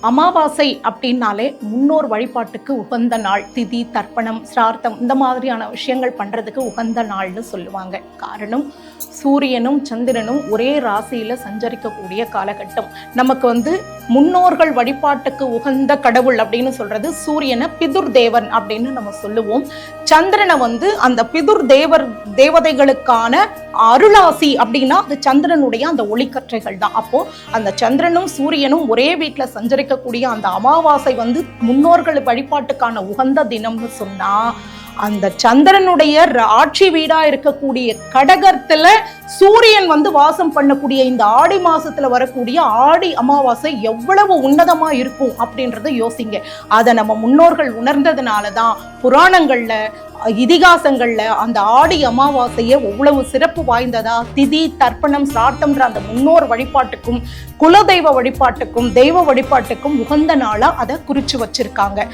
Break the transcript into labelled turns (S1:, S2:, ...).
S1: அமாவாசை அப்படின்னாலே முன்னோர் வழிபாட்டுக்கு உகந்த நாள். திதி தர்ப்பணம் சிரார்த்தம் இந்த மாதிரியான விஷயங்கள் பண்றதுக்கு உகந்த நாள்னு சொல்லுவாங்க. காரணம் சூரியனும் சந்திரனும் ஒரே ராசியில் சஞ்சரிக்கக்கூடிய காலகட்டம். நமக்கு வந்து முன்னோர்கள் வழிபாட்டுக்கு உகந்த கடவுள் அப்படின்னு சொல்றது சூரியனை பிதுர் தேவன் அப்படின்னு நம்ம சொல்லுவோம். சந்திரனை வந்து அந்த பிதுர் தேவர் தேவதைகளுக்கான அருளாசி அப்படின்னா அது சந்திரனுடைய அந்த ஒளிக்கற்றைகள் தான். அப்போ அந்த சந்திரனும் சூரியனும் ஒரே வீட்டில் சஞ்சரிக்கக்கூடிய அந்த அமாவாசை வந்து முன்னோர்கள் வழிபாட்டுக்கான உகந்த தினம்னு சொன்னா அந்த சந்திரனுடைய ர- ஆட்சி வீடா இருக்கக்கூடிய கடகத்துல சூரியன் வந்து வாசம் பண்ணக்கூடிய இந்த ஆடி மாசத்துல வரக்கூடிய ஆடி அமாவாசை எவ்வளவு உன்னதமா இருக்கும் அப்படின்றத யோசிங்க. அதை நம்ம முன்னோர்கள் உணர்ந்ததுனால தான் புராணங்கள்ல இதிகாசங்கள்ல அந்த ஆடி அமாவாசையை எவ்வளவு சிறப்பு வாய்ந்ததா? திதி தர்ப்பணம் சாட்டம்ன்ற அந்த முன்னோர் வழிபாட்டுக்கும் குலதெய்வ வழிபாட்டுக்கும் தெய்வ வழிபாட்டுக்கும் உகந்த நாளா அதை குறிச்சு வச்சிருக்காங்க.